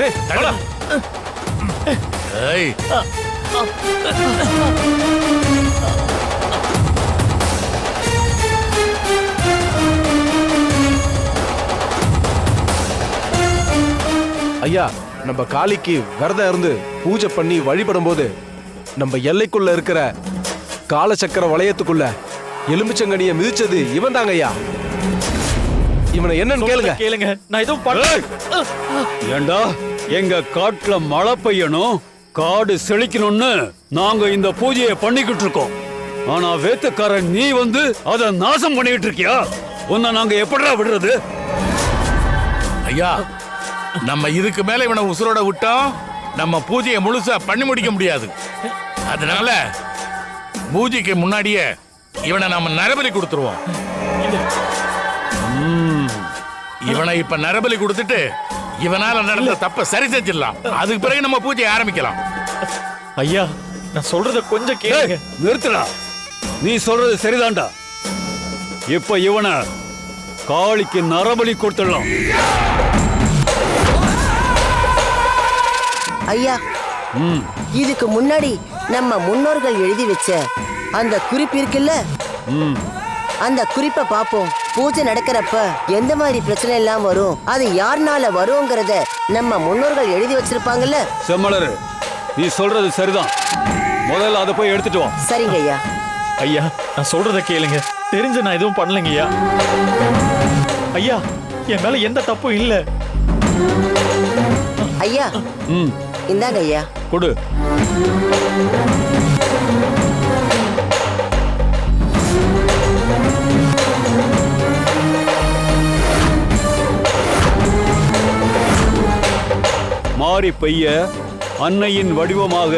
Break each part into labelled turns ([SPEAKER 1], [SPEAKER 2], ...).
[SPEAKER 1] ஏய், ஐயா நம்ம காளிக்கு விரதம் இருந்து பூஜை பண்ணி வழிபடும் போது நம்ம எல்லைக்குள்ள இருக்கிற காலச்சக்கர வளையத்துக்குள்ள எலுமிச்சங்கனிய மிதிச்சது இவன் தாங்க ஐயா. இவனை என்னன்னு கேளுங்க.
[SPEAKER 2] கேளுங்க. நான் எதுவும்
[SPEAKER 3] ஏண்டா? எங்க காட்டுல மழை பெய்யணும் காடு செழிக்கணும்னு நாங்க இந்த பூஜையை பண்ணிக்கிட்டு இருக்கோம். ஆனா வேத்துக்காரன் நீ வந்து அத நாசம் பண்ணிக்கிட்டு இருக்கியா? உன்னை நாங்க எப்படிடா விடுறது?
[SPEAKER 4] ஐயா நம்ம இதுக்கு மேல இவனை உசுரோட விட்டோம் நம்ம பூஜையை முழுசா பண்ணி முடிக்க முடியாது. அதனால பூஜைக்கு முன்னாடியே இவனை நாம நரபலி கொடுத்துருவோம். இவனை இப்ப நரபலி கொடுத்துட்டு இவனால நடந்த தப்ப சரி செஞ்சிடலாம். அதுக்கு பிறகு நம்ம பூஜையை ஆரம்பிக்கலாம்.
[SPEAKER 2] ஐயா நான் சொல்றத கொஞ்சம் கேளுங்க.
[SPEAKER 3] நிறுத்துடா. நீ சொல்றது சரிதான்டா. இப்ப இவனை காளிக்கு நரபலி கொடுத்துடலாம்.
[SPEAKER 5] ஐயா
[SPEAKER 3] ம்.
[SPEAKER 5] இதுக்கு முன்னாடி நம்ம முன்னோர்கள் எழுதி வச்ச அந்த குறிப்பு இருக்குல்ல?
[SPEAKER 3] ம்.
[SPEAKER 5] அந்த குறிப்பை பார்ப்போம். பூஜை நடக்கிறப்ப எந்த மாதிரி பிரச்சனை எல்லாம் வரும் அது யாருனால வருங்கிறத நம்ம முன்னோர்கள் எழுதி வச்சிருப்பாங்கல்ல?
[SPEAKER 3] செம்மலரு நீ சொல்றது சரிதான். முதல்ல அதை போய் எடுத்துட்டு வா.
[SPEAKER 5] சரிங்க ஐயா.
[SPEAKER 2] ஐயா நான் சொல்றத கேளுங்க. தெரிஞ்சு நான் எதுவும் பண்ணலைங்க ஐயா. ஐயா என் மேல எந்த தப்பும் இல்ல.
[SPEAKER 5] ஐயா
[SPEAKER 3] ம்.
[SPEAKER 5] இந்தாங்க ஐயா.
[SPEAKER 3] கொடு. மாறி பெய்ய அன்னையின் வடிவமாக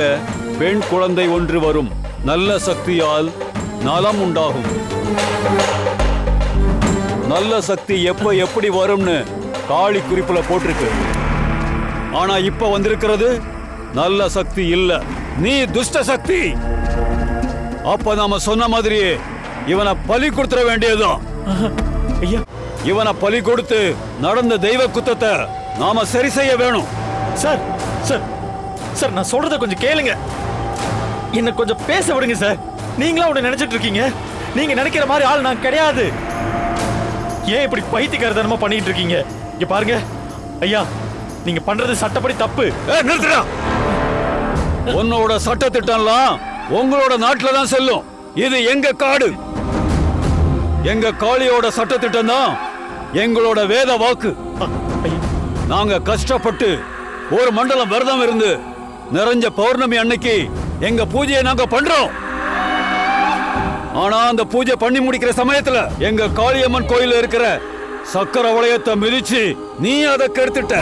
[SPEAKER 3] பெண் குழந்தை ஒன்று வரும். நல்ல சக்தியால் நலம் உண்டாகும். நல்ல சக்தி எப்ப எப்படி வரும்னு காளி குறிப்புல போட்டிருக்கு. ஆனா இப்ப வந்திருக்கிறது நல்ல சக்தி இல்ல. நீ துஷ்ட சக்தி! அப்ப நாம சொன்ன மாதிரியே இவனை பலி கொடுத்துட வேண்டியதுதான்.
[SPEAKER 2] ஐயா.
[SPEAKER 3] இவனை பலி கொடுத்து நடந்த தெய்வ குத்தத்தை நாம சரி செய்ய வேணும்.
[SPEAKER 2] சார் சார் சார் நான் சொல்றத கொஞ்சம் கேளுங்க. என்ன கொஞ்சம் பேச விடுங்க சார். நீங்களா ஒண்ணு நினைச்சிட்டு இருக்கீங்க? நீங்க நினைக்கிற மாதிரி ஆள் நான் கிடையாது. ஏன் இப்படி பைத்தியக்காரத்தனமா பண்ணிட்டு இருக்கீங்க? இங்க பாருங்க. ஐயா நீங்க பண்றது சட்டப்படி தப்பு.
[SPEAKER 3] நிறுத்துடா. உன்னோட சட்ட திட்டம்லாம் உங்களோட நாட்டுல தான் செல்லும். இது எங்க காடு? எங்க காளியோட சட்ட திட்டம் தான் எங்களோட வேத வாக்கு. நாங்க கஷ்டப்பட்டு ஒரு மண்டலம் விரதம் இருந்து நிறைஞ்ச பௌர்ணமி அன்னைக்கு எங்க பூஜையை நாங்க பண்றோம். ஆனா அந்த பூஜை பண்ணி முடிக்கிற சமயத்துல எங்க காளியம்மன் கோயில இருக்கிற சக்கர வளையத்தை மிதிச்சு நீ அதை கெடுத்துட்ட.